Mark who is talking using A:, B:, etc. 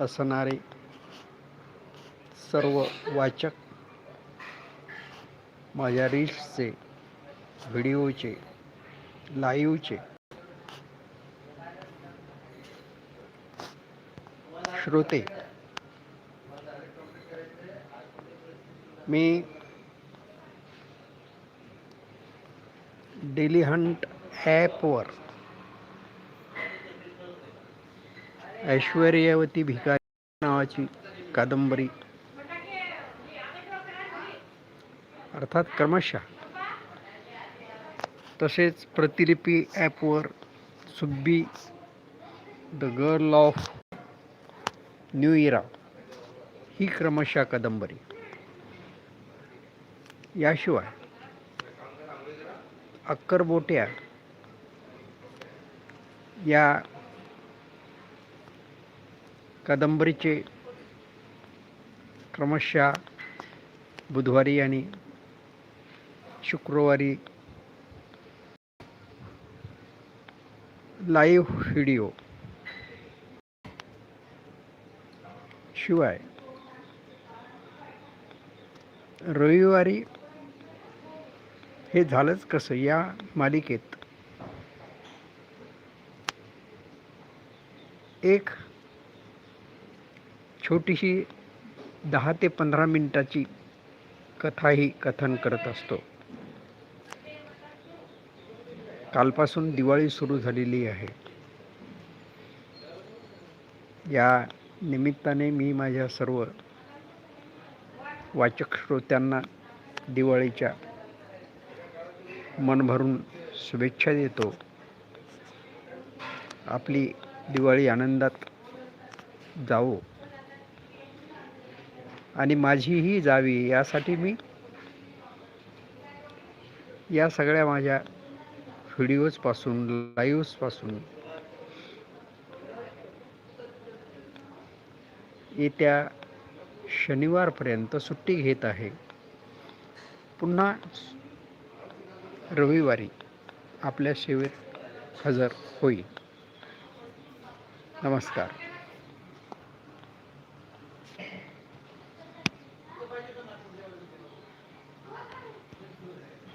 A: असणारे सर्व वाचक माझ्या रील्सचे व्हिडिओचे लाईव्हचे श्रोते मी डेली हंट ॲपवर ऐश्वर्यावती भिकारी नावाची कादंबरी. अर्थात क्रमशः. तसेच प्रतिलिपी ॲपवर Subbi the girl of new era ही क्रमशः कादंबरी. याशिवाय अक्करबोट्या या कादंबरीचे क्रमशः बुधवारी आणि शुक्रवारी लाईव्ह व्हिडिओ शिवाय रविवारी हे झालंच कसं या मालिकेत? एक छोटीशी दहा ते पंधरा मिनटाची कथाही कथन करत असतो. कालपासून दिवाळी सुरू झालेली आहे. या निमित्ताने मी माझ्या सर्व वाचक श्रोत्यांना दिवाळीच्या मनभरून शुभेच्छा देतो. आपली दिवाळी आनंदात जावो. आणि माझीही जावी यासाठी मी या सगळ्या माझ्या व्हिडिओजपासून लाईव्हपासून येत्या शनिवारपर्यंत सुट्टी घेत आहे. पुन्हा रविवारी आपल्या सेवेत हजर होईल. नमस्कार. good.